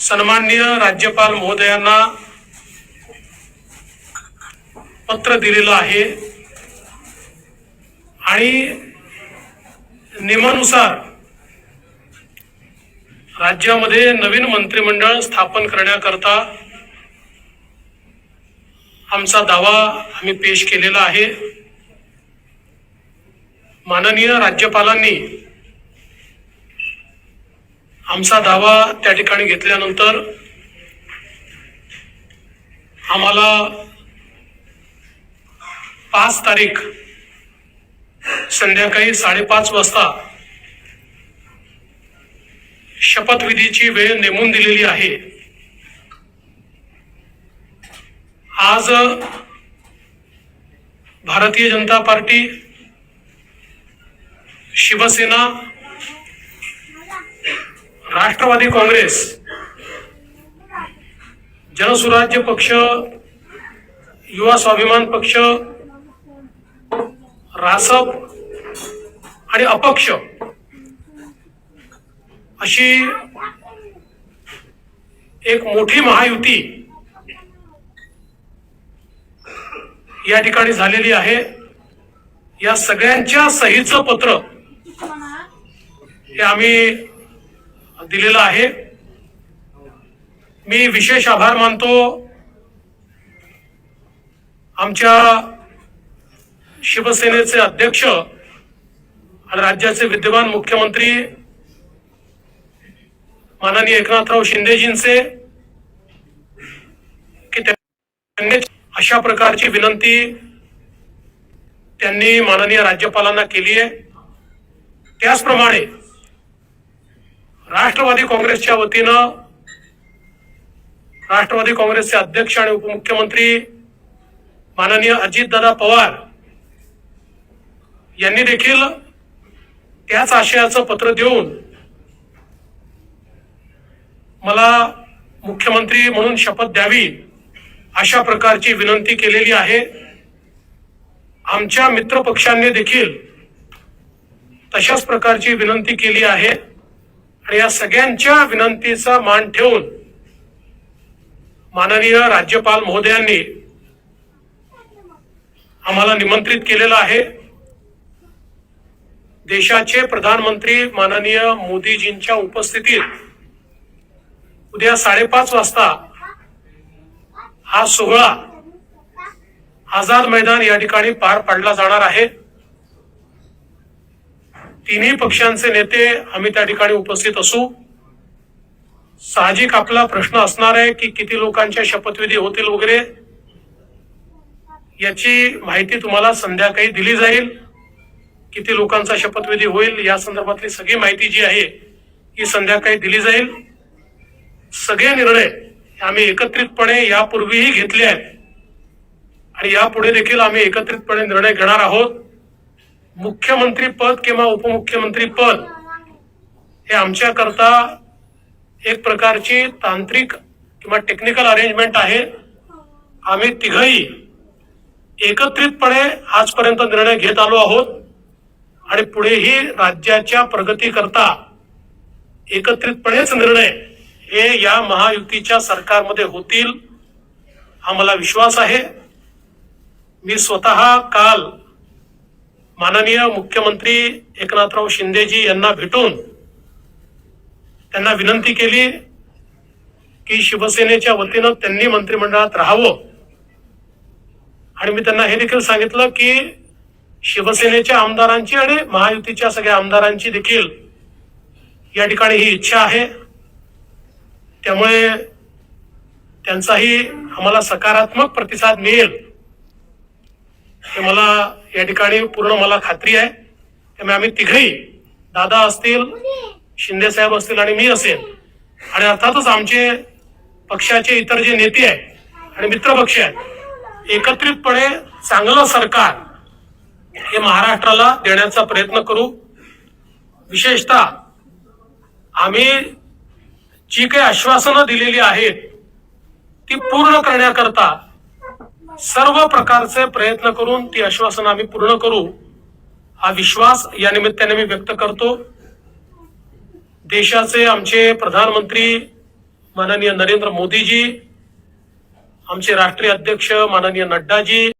सन्माननीय राज्यपाल महोदयांना पत्र दिलेलं आहे. आणि नियमानुसार राज्यामध्ये नवीन मंत्रिमंडळ स्थापन करण्याकरता आमचा दावा आम्ही पेश केलेला आहे. माननीय राज्यपालांनी आमचा दावा त्या ठिकाणी घेतल्यानंतर आम्हाला पाच तारीख संध्याकाळी साडेपाच वाजता शपथविधीची वेळ नेमून दिलेली आहे. आज भारतीय जनता पार्टी शिवसेना राष्ट्रवादी काँग्रेस जनसुराज्य पक्ष युवा स्वाभिमान पक्ष रासप आणि अपक्ष अशी एक मोठी महायुती या ठिकाणी झालेली आहे. या सगळ्यांच्या सहीचं पत्र हे आम्ही दिलेलं आहे. मी विशेष आभार मानतो. आमच्या शिवसेनेचे अध्यक्ष आणि राज्याचे विद्यमान मुख्यमंत्री माननीय एकनाथराव शिंदेजींचे की त्यांनी अशा प्रकारची विनंती त्यांनी माननीय राज्यपालांना केली आहे. त्याचप्रमाणे राष्ट्रवादी काँग्रेसच्या वतीनं राष्ट्रवादी काँग्रेसचे अध्यक्ष आणि उपमुख्यमंत्री माननीय अजितदादा पवार यांनी देखील त्याच आशयाचं पत्र देऊन मला मुख्यमंत्री म्हणून शपथ द्यावी अशा प्रकारची विनंती केलेली आहे. आमच्या मित्रपक्षांनी देखील तशाच प्रकारची विनंती केली आहे. आणि या सगळ्यांच्या विनंतीचा मान ठेवून माननीय राज्यपाल महोदयांनी आम्हाला निमंत्रित केलेलं आहे. देशाचे प्रधानमंत्री माननीय मोदीजींच्या उपस्थितीत उद्या साडेपाच वाजता हा सोहळा आझाद मैदान या ठिकाणी पार पाडला जाणार आहे. तिन्ही पक्षांचे नेते आम्ही त्या ठिकाणी उपस्थित असू. साहजिक आपला प्रश्न असणार आहे की किती लोकांच्या शपथविधी होतील वगैरे याची माहिती तुम्हाला संध्याकाळी दिली जाईल. किती लोकांचा शपथविधी होईल या संदर्भातली सगळी माहिती जी आहे ही संध्याकाळी दिली जाईल. सगळे निर्णय आम्ही एकत्रितपणे यापूर्वीही घेतले आहेत. आणि यापुढे देखील आम्ही एकत्रितपणे निर्णय घेणार आहोत. मुख्यमंत्री पद किंवा उपमुख्यमंत्री पद हे आमच्या करता एक प्रकारची तांत्रिक किंवा टेक्निकल अरेंजमेंट आहे. आम्ही तिघही एकत्रितपणे आजपर्यंत निर्णय घेत आलो आहोत आणि पुढेही राज्याच्या प्रगती करता एकत्रितपणेच निर्णय हे या महायुतीच्या सरकारमध्ये होतील हा मला विश्वास आहे. मी स्वतः काल माननीय मुख्यमंत्री एकनाथराव शिंदेजी यांना भेटून त्यांना विनंती केली की शिवसेनेच्या वतीनं त्यांनी मंत्रिमंडळात राहावं. आणि मी त्यांना हे देखील सांगितलं की शिवसेनेच्या आमदारांची आणि महायुतीच्या सगळ्या आमदारांची देखील या ठिकाणी ही इच्छा आहे. त्यामुळे त्यांचाही आम्हाला सकारात्मक प्रतिसाद मिळेल. हे मला या ठिकाणी पूर्ण मला खात्री आहे. त्यामुळे आम्ही तिघही दादा असतील शिंदे साहेब असतील आणि मी असेल. आणि अर्थातच आमचे पक्षाचे इतर जे नेते आहेत आणि मित्रपक्ष आहेत एकत्रितपणे चांगलं सरकार हे महाराष्ट्राला देण्याचा प्रयत्न करू. विशेषतः आम्ही जी काही आश्वासनं दिलेली आहेत ती पूर्ण करण्याकरता सर्व प्रकारचे प्रयत्न करून ती आश्वासन आम्ही पूर्ण करू. हा विश्वास या निमित्ताने मी व्यक्त करतो. देशाचे आमचे प्रधानमंत्री माननीय नरेंद्र मोदीजी आमचे राष्ट्रीय अध्यक्ष माननीय नड्डाजी